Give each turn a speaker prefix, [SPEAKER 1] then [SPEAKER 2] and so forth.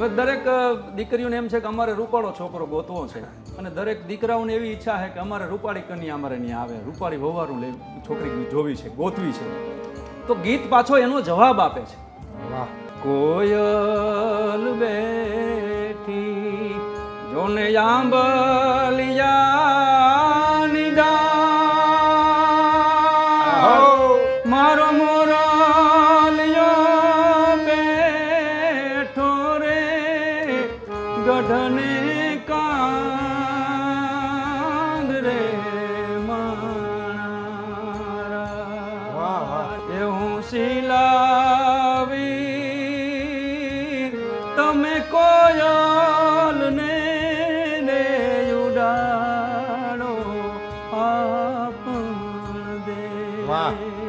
[SPEAKER 1] હવે દરેક દીકરીઓને એમ છે કે અમારે રૂપાળો છોકરો ગોતવો છે. અને દરેક દીકરાઓને એવી ઈચ્છા છે કે અમારે રૂપાળી કન્યા અમારે ત્યાં આવે. રૂપાળી વવારું લે છોકરી જોવી છે ગોતવી છે. તો ગીત પાછો એનો જવાબ આપે છે.
[SPEAKER 2] વાહ.
[SPEAKER 1] કોયલ બેઠી જોને આંબલિયાની વઢને કાંગ રે એ હું શિલાવી તમે કોયલ ને ઉડાડો આપણ દે વાહ